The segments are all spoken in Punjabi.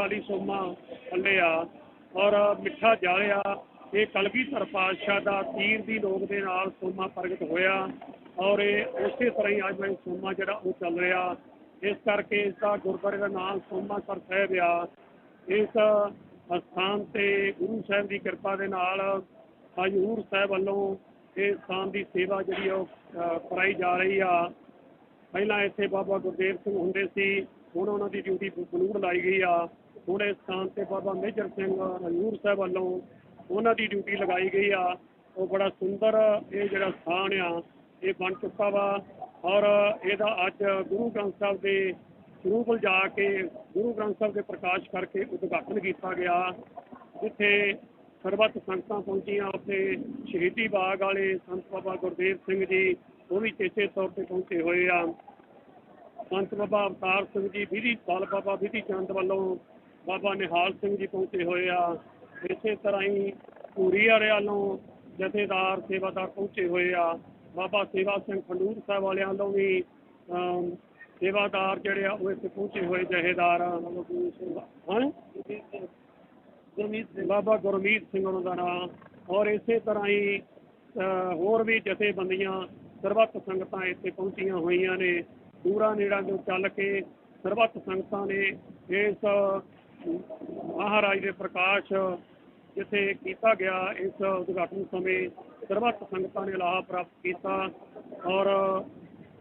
12 ਸੋਮਾ ਥੱਲੇ ਆ ਔਰ ਮਿੱਠਾ ਜਾਲਿਆ ਇਹ ਕਲਗੀਧਰ ਪਾਤਸ਼ਾਹ ਦਾ ਤੀਰ ਦੀ ਲੋਕ ਦੇ ਨਾਲ ਸੋਮਾ ਪ੍ਰਗਟ ਹੋਇਆ ਔਰ ਇਹ ਉਸੇ ਤਰ੍ਹਾਂ ਹੀ ਅੱਜ ਮੈਂ ਸੋਮਾ ਜਿਹੜਾ ਉਹ ਚੱਲ ਰਿਹਾ। ਇਸ ਕਰਕੇ ਇਸ ਦਾ ਗੁਰਦੁਆਰੇ ਦਾ ਨਾਮ ਸੋਮਾ ਸਰ ਸਾਹਿਬ ਆ। ਇਸ ਸਥਾਨ ਤੇ ਗੁਰੂ ਸਾਹਿਬ ਦੀ ਕਿਰਪਾ ਦੇ ਨਾਲ ਹਜੂਰ ਸਾਹਿਬ ਵੱਲੋਂ ਇਹ ਸਥਾਨ ਦੀ ਸੇਵਾ ਜਿਹੜੀ ਉਹ ਅ, ਕਰਾਈ ਜਾ ਰਹੀ ਆ। ਪਹਿਲਾਂ ਇੱਥੇ ਬਾਬਾ ਗੁਰਦੇਵ ਸਿੰਘ ਹੁੰਦੇ ਸੀ ਹੁਣ ਉਹਨਾਂ ਦੀ ਡਿਊਟੀ ਬਲੂਰ ਲਾਈ ਗਈ ਆ। ਹੁਣ ਇਸ ਸਥਾਨ ਤੇ ਬਾਬਾ ਮੇਜਰ ਸਿੰਘ ਹਜ਼ੂਰ ਸਾਹਿਬ ਵੱਲੋਂ ਉਹਨਾਂ ਦੀ ਡਿਊਟੀ ਲਗਾਈ ਗਈ ਆ। ਉਹ ਬੜਾ ਸੁੰਦਰ ਇਹ ਜਿਹੜਾ ਸਥਾਨ ਆ, ਇਹ ਬਣ ਚੁੱਕਾ ਵਾ ਔਰ ਇਹਦਾ ਅੱਜ ਗੁਰੂ ਗ੍ਰੰਥ ਸਾਹਿਬ ਦੇ ਸਰੂਪਲ ਜਾ ਕੇ ਗੁਰੂ ਗ੍ਰੰਥ ਸਾਹਿਬ ਦੇ ਪ੍ਰਕਾਸ਼ ਕਰਕੇ ਉਦਘਾਟਨ ਕੀਤਾ ਗਿਆ, ਜਿੱਥੇ ਸਰਬੱਤ ਸੰਗਤਾਂ ਪਹੁੰਚੀਆਂ। ਉੱਥੇ ਸ਼ਹੀਦੀ ਬਾਗ ਵਾਲੇ ਸੰਤ ਬਾਬਾ ਗੁਰਦੇਵ ਸਿੰਘ ਜੀ, ਉਹ ਵੀ ਚੇਚੇ ਤੌਰ ਤੇ ਪਹੁੰਚੇ ਹੋਏ ਆ। ਸੰਤ ਬਾਬਾ ਅਵਤਾਰ ਸਿੰਘ ਜੀ, ਵਿਧੀ ਸਾਲ ਬਾਬਾ ਵਿਧੀ ਚੰਦ ਵੱਲੋਂ ਬਾਬਾ ਨਿਹਾਲ ਸਿੰਘ ਜੀ ਪਹੁੰਚੇ ਹੋਏ ਆ। ਇਸੇ ਤਰ੍ਹਾਂ ਹੀ ਪੂਰੀ ਵਾਲੇ ਵੱਲੋਂ ਜਥੇਦਾਰ ਸੇਵਾਦਾਰ ਪਹੁੰਚੇ ਹੋਏ ਆ। ਬਾਬਾ ਸੇਵਾ ਸਿੰਘ ਖੰਡੂਰ ਸਾਹਿਬ ਵਾਲਿਆਂ ਵੱਲੋਂ ਵੀ ਸੇਵਾਦਾਰ ਜਿਹੜੇ ਆ ਉਹ ਇੱਥੇ ਪਹੁੰਚੇ ਹੋਏ ਜਥੇਦਾਰ ਹਾਂ? ਗੁਰਮੀਤ ਸਿੰਘ। ਬਾਬਾ ਗੁਰਮੀਤ ਸਿੰਘ ਉਹਨਾਂ ਦਾ ਨਾਮ। ਔਰ ਇਸੇ ਤਰ੍ਹਾਂ ਹੀ ਹੋਰ ਵੀ ਜਥੇਬੰਦੀਆਂ ਸਰਬੱਤ ਸੰਗਤਾਂ ਇੱਥੇ ਪਹੁੰਚੀਆਂ ਹੋਈਆਂ ਨੇ। ਦੂਰਾਂ ਨੇੜਾਂ ਤੋਂ ਚੱਲ ਕੇ ਸਰਬੱਤ ਸੰਗਤਾਂ ਨੇ ਇਸ ਮਹਾਰਾਜ ਦੇ ਪ੍ਰਕਾਸ਼ ਜਿੱਥੇ ਕੀਤਾ ਗਿਆ ਇਸ ਉਦਘਾਟਨ ਸਮੇਂ ਸਰਬੱਤ ਸੰਗਤਾਂ ਨੇ ਲਾਹਾ ਪ੍ਰਾਪਤ ਕੀਤਾ ਔਰ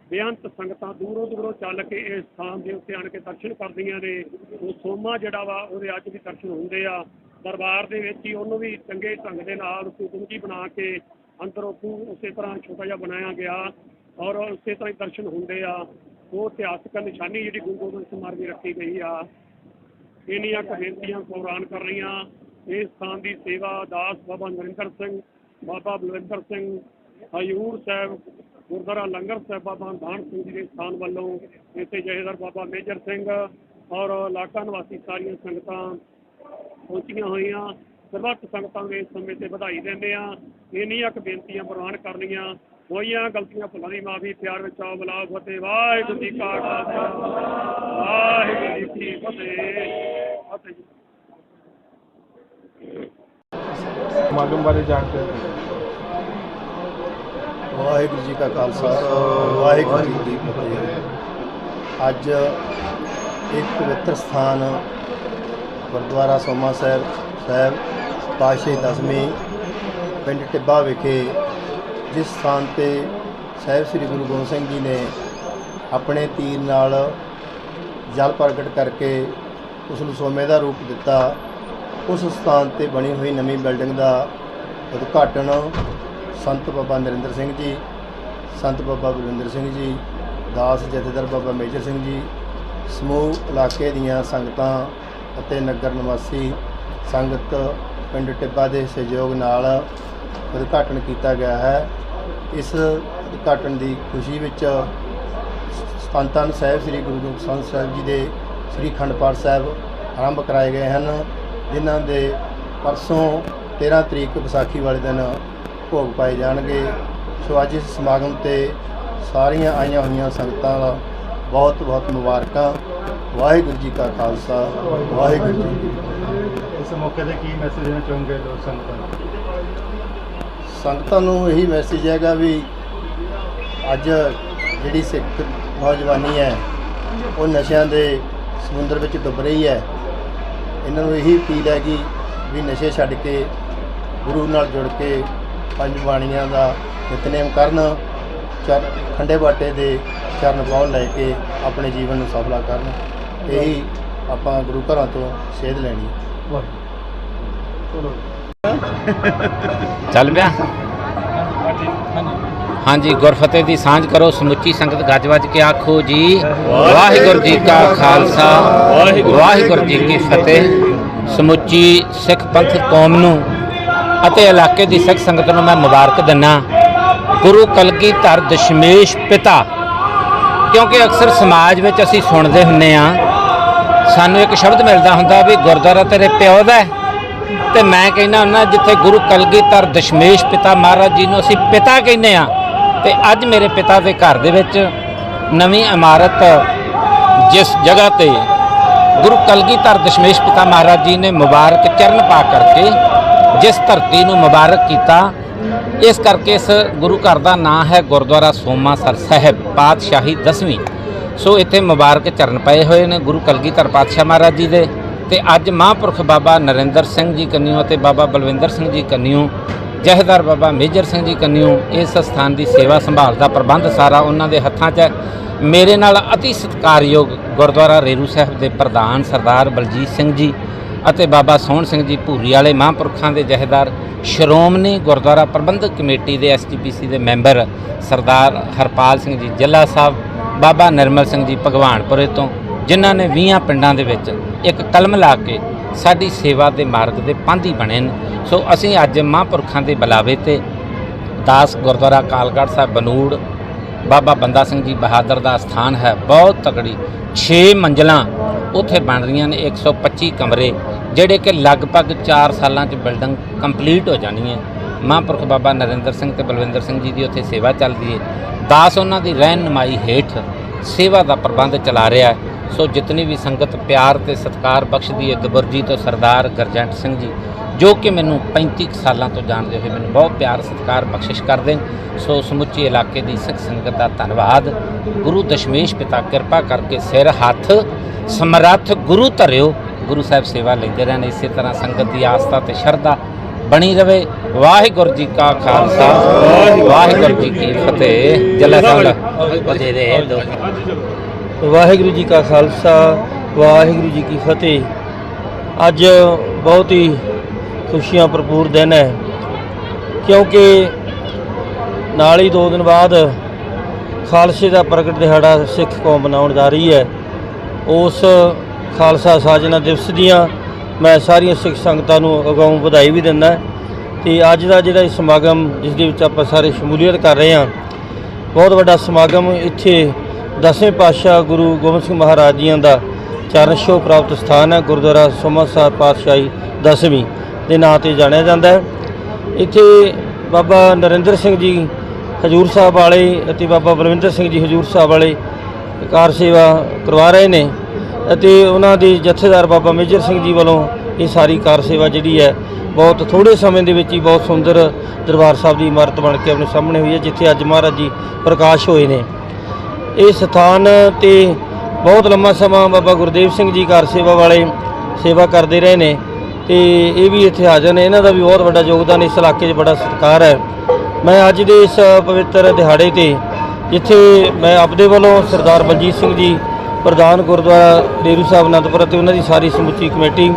ਬੇਅੰਤ ਸੰਗਤਾਂ ਦੂਰੋਂ ਦੂਰੋਂ ਚੱਲ ਕੇ ਇਸ ਸਥਾਨ ਦੇ ਉੱਤੇ ਆਣ ਕੇ ਦਰਸ਼ਨ ਕਰਦੀਆਂ ਨੇ। ਉਹ ਸੋਮਾ ਜਿਹੜਾ ਵਾ, ਉਹਦੇ ਅੱਜ ਵੀ ਦਰਸ਼ਨ ਹੁੰਦੇ ਆ। ਦਰਬਾਰ ਦੇ ਵਿੱਚ ਹੀ ਉਹਨੂੰ ਵੀ ਚੰਗੇ ਢੰਗ ਦੇ ਨਾਲ ਉਸੇ ਕੁੰਜੀ ਬਣਾ ਕੇ ਅੰਦਰੋਂ ਉਹ ਉਸੇ ਤਰ੍ਹਾਂ ਛੋਟਾ ਜਿਹਾ ਬਣਾਇਆ ਗਿਆ ਔਰ ਉਸੇ ਤਰ੍ਹਾਂ ਹੀ ਦਰਸ਼ਨ ਹੁੰਦੇ ਆ। ਉਹ ਇਤਿਹਾਸਕ ਨਿਸ਼ਾਨੀ ਜਿਹੜੀ ਗੁਰੂ ਗੋਬਿੰਦ ਸਿੰਘ ਮਹਾਰਾਜ ਦੀ ਰੱਖੀ ਗਈ ਆ। ਇੰਨੀਆਂ ਕੁ ਬੇਨਤੀਆਂ ਪ੍ਰਵਾਨ ਕਰ ਰਹੀਆਂ। ਇਸ ਸਥਾਨ ਦੀ ਸੇਵਾ ਦਾਸ ਬਾਬਾ ਨਰਿੰਦਰ ਸਿੰਘ, ਬਾਬਾ ਬਲਵਿੰਦਰ ਸਿੰਘ, ਹਯੂਰ ਸਾਹਿਬ, ਗੁਰਦੁਆਰਾ ਲੰਗਰ ਸਾਹਿਬ ਬਾਬਾ ਦਾਨ ਸਿੰਘ ਜੀ ਦੇ ਸਥਾਨ ਵੱਲੋਂ ਇੱਥੇ ਜਹੇਦਾਰ ਬਾਬਾ ਮੇਜਰ ਸਿੰਘ ਔਰ ਇਲਾਕਾ ਨਿਵਾਸੀ ਸਾਰੀਆਂ ਸੰਗਤਾਂ ਪਹੁੰਚੀਆਂ ਹੋਈਆਂ। ਸਰਬੱਤ ਸੰਗਤਾਂ ਦੇ ਇਸ ਸਮੇਂ ਤੇ ਵਧਾਈ ਦਿੰਦੇ ਆ। ਇੰਨੀਆਂ ਕੁ ਬੇਨਤੀਆਂ ਪ੍ਰਵਾਨ ਕਰਨੀਆਂ। ਹੋਈਆਂ ਗਲਤੀਆਂ ਭੁੱਲਾਂ ਦੀ ਮਾਫੀ ਪਿਆਰ ਵਿੱਚ ਆਓ। ਬਲਾਓ ਫਤਿਹ। ਵਾਹਿਗੁਰੂ ਜੀ ਕਾ ਖਾਲਸਾ। ਵਾਹਿਗੁਰੂ ਜੀ ਕੀ ਫਤਿਹ। ਫਤਿਹ ਸਮਾਗਮ ਬਾਰੇ ਜਾਣਕਾਰੀ ਵਾਹਿਗੁਰੂ ਜੀ ਕਾ ਖਾਲਸਾ, ਵਾਹਿਗੁਰੂ ਜੀ ਕੀ ਫਤਿਹ। ਅੱਜ ਇੱਕ ਪਵਿੱਤਰ ਸਥਾਨ ਗੁਰਦੁਆਰਾ ਸੋਮਾ ਸਾਹਿਬ ਸਾਹਿਬ ਪਾਸ਼ੇ ਦਸਵੀਂ ਪਿੰਡ ਟਿੱਬਾ ਵਿਖੇ, ਜਿਸ ਸਥਾਨ ਤੇ ਸਾਹਿਬ ਸ੍ਰੀ ਗੁਰੂ ਗੋਬਿੰਦ ਸਿੰਘ ਜੀ ਨੇ ਆਪਣੇ ਤੀਰ ਨਾਲ ਜਲ ਪ੍ਰਗਟ ਕਰਕੇ ਉਸ ਨੂੰ ਸੋਮੇ ਦਾ ਰੂਪ ਦਿੱਤਾ। ਉਸ ਸਥਾਨ ਤੇ ਬਣੀ ਹੋਈ ਨਵੀਂ ਬਿਲਡਿੰਗ ਦਾ ਉਦਘਾਟਨ ਸੰਤ ਬਾਬਾ ਨਰਿੰਦਰ ਸਿੰਘ ਜੀ, ਸੰਤ ਬਾਬਾ ਬਲਵਿੰਦਰ ਸਿੰਘ ਜੀ, ਦਾਸ ਜਥੇਦਾਰ ਬਾਬਾ ਮੇਜਰ ਸਿੰਘ ਜੀ, ਸਮੂਹ ਇਲਾਕੇ ਦੀਆਂ ਸੰਗਤਾਂ ਅਤੇ ਨਗਰ ਨਿਵਾਸੀ ਸੰਗਤ ਪਿੰਡ ਟਿੱਬਾ ਦੇ ਸਹਿਯੋਗ ਨਾਲ ਉਦਘਾਟਨ ਕੀਤਾ ਗਿਆ ਹੈ। ਇਸ ਉਦਘਾਟਨ ਦੀ ਖੁਸ਼ੀ ਵਿੱਚ ਸੰਤਾਨ ਸਾਹਿਬ ਸ੍ਰੀ ਗੁਰੂ ਗ੍ਰੰਥ ਸਾਹਿਬ ਜੀ ਦੇ ਸ੍ਰੀ ਅਖੰਡ ਪਾਠ ਸਾਹਿਬ ਆਰੰਭ ਕਰਾਏ ਗਏ ਹਨ ਜਿਨ੍ਹਾਂ ਦੇ ਪਰਸੋਂ 13 ਤਰੀਕ ਵਿਸਾਖੀ ਵਾਲੇ ਦਿਨ ਭੋਗ ਪਾਏ ਜਾਣਗੇ। ਸੋ ਅੱਜ ਇਸ ਸਮਾਗਮ ਤੇ ਸਾਰੀਆਂ ਆਈਆਂ ਹੋਈਆਂ ਸੰਗਤਾਂ ਦਾ ਬਹੁਤ ਬਹੁਤ ਮੁਬਾਰਕਾਂ। ਵਾਹਿਗੁਰੂ ਜੀ ਕਾ ਖਾਲਸਾ ਵਾਹਿਗੁਰੂ ਜੀ। ਇਸ ਮੌਕੇ ਤੇ ਕੀ ਮੈਸੇਜ ਦੇਣਾ ਚਾਹੋਗੇ ਲੋਕ ਸੰਗਤਾਂ ਨੂੰ? ਸੰਗਤਾਂ ਨੂੰ ਇਹੀ ਮੈਸੇਜ ਹੈਗਾ ਵੀ ਅੱਜ ਜਿਹੜੀ ਸਿੱਖ ਨੌਜਵਾਨੀ ਹੈ ਉਹ ਨਸ਼ਿਆਂ ਦੇ ਸਮੁੰਦਰ ਵਿੱਚ ਡੁੱਬ ਰਹੀ ਹੈ। ਇਹਨਾਂ ਨੂੰ ਇਹੀ ਅਪੀਲ ਹੈ ਕਿ ਵੀ ਨਸ਼ੇ ਛੱਡ ਕੇ ਗੁਰੂ ਨਾਲ ਜੁੜ ਕੇ ਪੰਜ ਬਾਣੀਆਂ ਦਾ ਨਿਤਨੇਮ ਕਰਨ ਚਰ ਖੰਡੇ ਬਾਟੇ ਦੇ ਚਰਨ ਪਾਉਣ ਲੈ ਕੇ ਆਪਣੇ ਜੀਵਨ ਨੂੰ ਸਫਲਾ ਕਰਨ। ਇਹੀ ਆਪਾਂ ਗੁਰੂ ਘਰਾਂ ਤੋਂ ਸੇਧ ਲੈਣੀ ਹੈ। ਚਲੋ ਚੱਲ ਪਿਆ। ਹਾਂਜੀ। ਗੁਰਫਤਿਹ ਦੀ ਸਾਂਝ ਕਰੋ ਸਮੁੱਚੀ ਸੰਗਤ ਗੱਜ ਵੱਜ ਕੇ ਆਖੋ ਜੀ ਵਾਹਿਗੁਰੂ ਜੀ ਕਾ ਖਾਲਸਾ ਵਾਹਿਗੁਰੂ ਜੀ ਕੀ ਫਤਿਹ। ਸਮੁੱਚੀ ਸਿੱਖ ਪੰਥ ਕੌਮ ਨੂੰ ਅਤੇ ਇਲਾਕੇ ਦੀ ਸਿੱਖ ਸੰਗਤ ਨੂੰ ਮੈਂ ਮੁਬਾਰਕ ਦਿੰਨਾ। ਗੁਰੂ ਕਲਗੀਧਰ ਦਸ਼ਮੇਸ਼ ਪਿਤਾ। ਕਿਉਂਕਿ ਅਕਸਰ ਸਮਾਜ ਵਿੱਚ ਅਸੀਂ ਸੁਣਦੇ ਹੁੰਨੇ ਆ ਸਾਨੂੰ ਇੱਕ ਸ਼ਬਦ ਮਿਲਦਾ ਹੁੰਦਾ ਵੀ ਗੁਰਦੁਆਰਾ ਤੇਰੇ ਪਿਓ ਦਾ ਤੇ ਮੈਂ ਕਹਿੰਦਾ ਹੁੰਦਾ ਜਿੱਥੇ ਗੁਰੂ ਕਲਗੀਧਰ ਦਸ਼ਮੇਸ਼ ਪਿਤਾ ਮਹਾਰਾਜ ਜੀ ਨੂੰ ਅਸੀਂ ਪਿਤਾ ਕਹਿੰਦੇ ਆ। ਤੇ ਅੱਜ ਮੇਰੇ ਪਿਤਾ ਦੇ ਘਰ ਦੇ ਵਿੱਚ ਨਵੀਂ ਇਮਾਰਤ ਜਿਸ ਜਗ੍ਹਾ ਤੇ ਗੁਰੂ ਕਲਗੀਧਰ ਦਸ਼ਮੇਸ਼ ਪਿਤਾ ਮਹਾਰਾਜ ਜੀ ਨੇ ਮੁਬਾਰਕ ਚਰਨ ਪਾ ਕਰਕੇ ਜਿਸ ਧਰਤੀ ਨੂੰ ਮੁਬਾਰਕ ਕੀਤਾ, ਇਸ ਕਰਕੇ ਇਸ ਗੁਰੂ ਘਰ ਦਾ ਨਾਂ ਹੈ ਗੁਰਦੁਆਰਾ ਸੋਮਾਸਰ ਸਾਹਿਬ, ਪਾਤਸ਼ਾਹੀ ਦਸਵੀਂ। ਸੋ ਇੱਥੇ ਮੁਬਾਰਕ ਚਰਨ ਪਏ ਹੋਏ ਨੇ ਗੁਰੂ ਕਲਗੀਧਰ ਪਾਤਸ਼ਾਹ ਮਹਾਰਾਜ ਜੀ ਦੇ। ਤੇ ਅੱਜ ਮਹਾਂਪੁਰਖ ਬਾਬਾ ਨਰਿੰਦਰ ਸਿੰਘ ਜੀ ਕੰਨਿਓ ਅਤੇ ਬਾਬਾ ਬਲਵਿੰਦਰ ਸਿੰਘ ਜੀ ਕੰਨਿਓ ਜਹੇਦਾਰ ਬਾਬਾ ਮੇਜਰ ਸਿੰਘ ਜੀ ਕੰਨਿਓ, ਇਸ ਸਥਾਨ ਦੀ ਸੇਵਾ ਸੰਭਾਲ ਦਾ ਪ੍ਰਬੰਧ ਸਾਰਾ ਉਹਨਾਂ ਦੇ ਹੱਥਾਂ 'ਚ ਹੈ। ਮੇਰੇ ਨਾਲ ਅਤੀ ਸਤਿਕਾਰਯੋਗ ਗੁਰਦੁਆਰਾ ਰੇਰੂ ਸਾਹਿਬ ਦੇ ਪ੍ਰਧਾਨ ਸਰਦਾਰ ਬਲਜੀਤ ਸਿੰਘ ਜੀ ਅਤੇ ਬਾਬਾ ਸੋਹਣ ਸਿੰਘ ਜੀ ਭੂਰੀ ਵਾਲੇ ਮਹਾਂਪੁਰਖਾਂ ਦੇ ਜਹੇਦਾਰ ਸ਼੍ਰੋਮਣੀ ਗੁਰਦੁਆਰਾ ਪ੍ਰਬੰਧਕ ਕਮੇਟੀ ਦੇ ਐਸਜੀਪੀਸੀ ਦੇ ਮੈਂਬਰ ਸਰਦਾਰ ਹਰਪਾਲ ਸਿੰਘ ਜੀ ਜੱਲਾ ਸਾਹਿਬ, ਬਾਬਾ ਨਿਰਮਲ ਸਿੰਘ ਜੀ ਭਗਵਾਨਪੁਰੇ ਤੋਂ, ਜਿਨ੍ਹਾਂ ਨੇ 20 ਪਿੰਡਾਂ ਦੇ ਵਿੱਚ ਇੱਕ ਕਲਮ ਲਾ ਕੇ ਸਾਡੀ ਸੇਵਾ ਦੇ ਮਾਰਗ ਦੇ ਪਾਂਧੀ ਬਣੇ ਨੇ। ਸੋ ਅਸੀਂ ਅੱਜ ਮਹਾਂਪੁਰਖਾਂ ਦੇ ਬੁਲਾਵੇ ਤੇ ਦਾਸ ਗੁਰਦੁਆਰਾ ਕਾਲਗੜ੍ਹ ਸਾਹਿਬ ਬਨੂੜ, ਬਾਬਾ ਬੰਦਾ ਸਿੰਘ ਜੀ ਬਹਾਦਰ ਦਾ ਸਥਾਨ ਹੈ। ਬਹੁਤ ਤਕੜੀ 6 ਮੰਜ਼ਲਾਂ ਉੱਥੇ ਬਣ ਰਹੀਆਂ ਨੇ 125 ਕਮਰੇ, ਜਿਹੜੇ ਕਿ ਲਗਭਗ 4 ਸਾਲਾਂ 'ਚ ਬਿਲਡਿੰਗ ਕੰਪਲੀਟ ਹੋ ਜਾਣੀ ਹੈ। ਮਹਾਂਪੁਰਖ ਬਾਬਾ ਨਰਿੰਦਰ ਸਿੰਘ ਤੇ ਬਲਵਿੰਦਰ ਸਿੰਘ ਜੀ ਦੀ ਉੱਥੇ ਸੇਵਾ ਚੱਲਦੀ ਹੈ। ਦਾਸ ਉਹਨਾਂ ਦੀ ਰਹਿਨਮਾਈ ਹੇਠ ਸੇਵਾ ਦਾ ਪ੍ਰਬੰਧ ਚਲਾ ਰਿਹਾ ਹੈ। ਸੋ ਜਿਤਨੀ ਵੀ ਸੰਗਤ ਪਿਆਰ ਤੇ ਸਤਿਕਾਰ ਬਖਸ਼ਦੀ ਹੈ ਦਬਰਜੀ ਤੋਂ ਸਰਦਾਰ ਗਰਜੰਟ ਸਿੰਘ ਜੀ ਜੋ ਕਿ ਮੈਨੂੰ 35 ਕੁ ਸਾਲਾਂ ਤੋਂ ਜਾਣਦੇ ਹੋਏ ਮੈਨੂੰ ਬਹੁਤ ਪਿਆਰ ਸਤਿਕਾਰ ਬਖਸ਼ਿਸ਼ ਕਰਦੇ ਸੋ ਸਮੁੱਚੇ ਇਲਾਕੇ ਦੀ ਸਿੱਖ ਸੰਗਤ ਦਾ ਧੰਨਵਾਦ। ਗੁਰੂ ਦਸ਼ਮੇਸ਼ ਪਿਤਾ ਕਿਰਪਾ ਕਰਕੇ ਸਿਰ ਹੱਥ ਸਮਰੱਥ ਗੁਰੂ ਧਰਿਓ। ਗੁਰੂ ਸਾਹਿਬ ਸੇਵਾ ਲੈਂਦੇ ਰਹਿਣ ਇਸੇ ਤਰ੍ਹਾਂ ਸੰਗਤ ਦੀ ਆਸਥਾ ਤੇ ਸ਼ਰਧਾ ਬਣੀ ਰਵੇ। ਵਾਹਿਗੁਰੂ ਜੀ ਕਾ ਖਾਲਸਾ। ਵਾਹਿਗੁਰੂ ਜੀ ਕੀ ਫਤਿਹ। ਜਲਾ ਸਾਹਿਬ ਦੇ ਦੋ ਵਾਹਿਗੁਰੂ ਜੀ ਕਾ ਖਾਲਸਾ, ਵਾਹਿਗੁਰੂ ਜੀ ਕੀ ਫਤਿਹ। ਅੱਜ ਬਹੁਤ ਹੀ ਖੁਸ਼ੀਆਂ ਭਰਪੂਰ ਦਿਨ ਹੈ, ਕਿਉਂਕਿ ਨਾਲ ਹੀ ਦੋ ਦਿਨ ਬਾਅਦ ਖਾਲਸੇ ਦਾ ਪ੍ਰਗਟ ਦਿਹਾੜਾ ਸਿੱਖ ਕੌਮ ਮਨਾਉਣ ਜਾ ਰਹੀ ਹੈ। ਉਸ ਖਾਲਸਾ ਸਾਜਨਾ ਦਿਵਸ ਦੀਆਂ ਮੈਂ ਸਾਰੀਆਂ ਸਿੱਖ ਸੰਗਤਾਂ ਨੂੰ ਅਗਾਊਂ ਵਧਾਈ ਵੀ ਦਿੰਦਾ ਤੇ ਅੱਜ ਦਾ ਜਿਹੜਾ ਇਹ ਸਮਾਗਮ, ਜਿਸ ਦੇ ਵਿੱਚ ਆਪਾਂ ਸਾਰੇ ਸ਼ਮੂਲੀਅਤ ਕਰ ਰਹੇ ਹਾਂ, ਬਹੁਤ ਵੱਡਾ ਸਮਾਗਮ ਇੱਥੇ ਦਸਵੇਂ ਪਾਤਸ਼ਾਹ ਗੁਰੂ ਗੋਬਿੰਦ ਸਿੰਘ ਮਹਾਰਾਜ ਜੀਆਂ ਦਾ ਚਰਨ ਛੋਹ ਪ੍ਰਾਪਤ ਸਥਾਨ ਹੈ, ਗੁਰਦੁਆਰਾ ਸੋਮਾ ਪਾਤਸ਼ਾਹੀ ਦਸਵੀਂ ਦੇ ਨਾਂ ਤੇ ਜਾਣਿਆ ਜਾਂਦਾ ਹੈ। ਇੱਥੇ ਬਾਬਾ ਨਰਿੰਦਰ ਸਿੰਘ ਜੀ ਹਜੂਰ ਸਾਹਿਬ ਵਾਲੇ ਅਤੇ ਬਾਬਾ ਬਲਵਿੰਦਰ ਸਿੰਘ ਜੀ ਹਜੂਰ ਸਾਹਿਬ ਵਾਲੇ ਕਾਰ ਸੇਵਾ ਕਰਵਾ ਰਹੇ ਨੇ ਅਤੇ ਉਹਨਾਂ ਦੇ ਜਥੇਦਾਰ ਬਾਬਾ ਮੇਜਰ ਸਿੰਘ ਜੀ ਵੱਲੋਂ ਇਹ ਸਾਰੀ ਕਾਰ ਸੇਵਾ ਜਿਹੜੀ ਹੈ, ਬਹੁਤ ਥੋੜੇ ਸਮੇਂ ਦੇ ਵਿੱਚ ਹੀ ਬਹੁਤ ਸੁੰਦਰ ਦਰਬਾਰ ਸਾਹਿਬ ਦੀ ਇਮਾਰਤ ਬਣ ਕੇ ਆਪਣੇ ਸਾਹਮਣੇ ਹੋਈ ਹੈ, ਜਿੱਥੇ ਅੱਜ ਮਹਾਰਾਜ ਜੀ ਪ੍ਰਕਾਸ਼ ਹੋਏ ਨੇ। ਇਹ ਸਥਾਨ ਤੇ ਬਹੁਤ ਲੰਮਾ ਸਮਾਂ ਬਾਬਾ ਗੁਰਦੇਵ ਸਿੰਘ ਜੀ ਘਰ ਸੇਵਾ ਵਾਲੇ ਸੇਵਾ ਕਰਦੇ ਰਹੇ ਨੇ ਤੇ ਇਹ ਵੀ ਇੱਥੇ ਹਾਜ਼ਰ ਨੇ। ਇਹਨਾਂ ਦਾ ਵੀ ਬਹੁਤ ਵੱਡਾ ਯੋਗਦਾਨ ਇਸ ਇਲਾਕੇ 'ਚ ਬੜਾ ਸਤਿਕਾਰ ਹੈ। ਮੈਂ ਅੱਜ ਦੇ ਇਸ ਪਵਿੱਤਰ ਦਿਹਾੜੇ ਤੇ ਜਿੱਥੇ ਮੈਂ ਆਪਦੇ ਵੱਲੋਂ ਸਰਦਾਰ ਬਲਜੀਤ ਸਿੰਘ ਜੀ, ਪ੍ਰਧਾਨ ਗੁਰਦੁਆਰਾ ਡੇਰੂ ਸਾਹਿਬ ਅਨੰਦਪੁਰ ਅਤੇ ਉਹਨਾਂ ਦੀ ਸਾਰੀ ਸਮੁੱਚੀ ਕਮੇਟੀ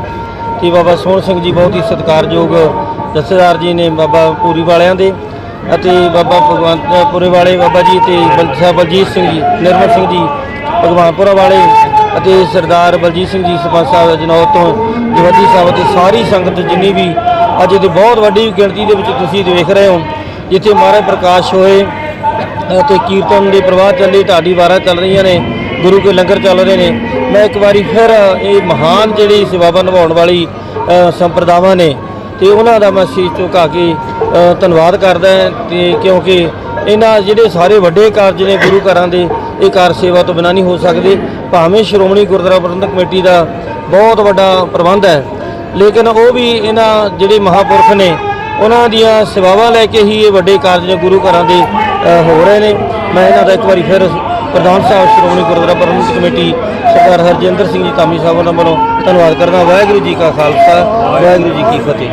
ਤੇ ਬਾਬਾ ਸੋਹਣ ਸਿੰਘ ਜੀ ਬਹੁਤ ਹੀ ਸਤਿਕਾਰਯੋਗ ਜਥੇਦਾਰ ਜੀ ਨੇ ਬਾਬਾ ਪੂਰੀ ਵਾਲਿਆਂ ਦੇ ਅਤੇ ਬਾਬਾ ਭਗਵੰਤਪੁਰੇ ਵਾਲੇ ਬਾਬਾ ਜੀ ਤੇ ਬਲ- ਸਾਹਿਬ ਬਲਜੀਤ ਸਿੰਘ ਜੀ, ਨਿਰਮਲ ਸਿੰਘ ਜੀ, ਭਗਵਾਨਪੁਰਾ ਵਾਲੇ ਅਤੇ ਸਰਦਾਰ ਬਲਜੀਤ ਸਿੰਘ ਜੀ, ਸਰਪੰਚ ਸਾਹਿਬ ਜਨੌਤ ਤੋਂ ਜਵੱਦੀ ਸਾਹਿਬ ਤੇ ਸਾਰੀ ਸੰਗਤ ਜਿੰਨੀ ਵੀ ਅੱਜ ਦੀ ਬਹੁਤ ਵੱਡੀ ਗਿਣਤੀ ਦੇ ਵਿੱਚ ਤੁਸੀਂ ਦੇਖ ਰਹੇ ਹੋ, ਜਿੱਥੇ ਮਹਾਰਾਜ ਪ੍ਰਕਾਸ਼ ਹੋਏ ਅਤੇ ਕੀਰਤਨ ਦੇ ਪ੍ਰਵਾਹ ਚੱਲੇ, ਢਾਡੀ ਵਾਰਾਂ ਚੱਲ ਰਹੀਆਂ ਨੇ, ਗੁਰੂ ਕੇ ਲੰਗਰ ਚੱਲ ਰਹੇ ਨੇ, ਮੈਂ ਇੱਕ ਵਾਰੀ ਫਿਰ ਇਹ ਮਹਾਨ ਜਿਹੜੀ ਸੇਵਾ ਨਿਭਾਉਣ ਵਾਲੀ ਸੰਪਰਦਾਵਾਂ ਨੇ ਤੇ ਉਹਨਾਂ ਦਾ ਮੈਂ ਸੀਸ ਝੁਕਾ ਕੇ ਧੰਨਵਾਦ ਕਰਦਾ ਹਾਂ ਤੇ ਕਿਉਂਕਿ ਇਹਨਾਂ ਜਿਹੜੇ ਸਾਰੇ ਵੱਡੇ ਕਾਰਜ ਨੇ ਗੁਰੂ ਘਰਾਂ ਦੇ, ਇਹ ਕਾਰ ਸੇਵਾ ਤੋਂ ਬਿਨਾਂ ਨਹੀਂ ਹੋ ਸਕਦੇ। ਭਾਵੇਂ ਸ਼੍ਰੋਮਣੀ ਗੁਰਦੁਆਰਾ ਪ੍ਰਬੰਧਕ ਕਮੇਟੀ ਦਾ ਬਹੁਤ ਵੱਡਾ ਪ੍ਰਬੰਧ ਹੈ, ਲੇਕਿਨ ਉਹ ਵੀ ਇਹਨਾਂ ਜਿਹੜੇ ਮਹਾਪੁਰਖ ਨੇ, ਉਹਨਾਂ ਦੀਆਂ ਸੇਵਾਵਾਂ ਲੈ ਕੇ ਹੀ ਇਹ ਵੱਡੇ ਕਾਰਜ ਨੇ ਗੁਰੂ ਘਰਾਂ ਦੇ ਹੋ ਰਹੇ ਨੇ। ਮੈਂ ਇਹਨਾਂ ਦਾ ਇੱਕ ਵਾਰੀ ਫਿਰ ਪ੍ਰਧਾਨ ਸਾਹਿਬ, ਸ਼੍ਰੋਮਣੀ ਗੁਰਦੁਆਰਾ ਪ੍ਰਬੰਧਕ ਕਮੇਟੀ ਸਰਦਾਰ ਹਰਜਿੰਦਰ ਸਿੰਘ ਜੀ ਧਾਮੀ ਸਾਹਿਬ ਉਹਨਾਂ ਵੱਲੋਂ ਧੰਨਵਾਦ ਕਰਦਾ ਵਾਹਿਗੁਰੂ ਜੀ ਕਾ ਖਾਲਸਾ, ਵਾਹਿਗੁਰੂ ਜੀ ਕੀ ਫਤਿਹ।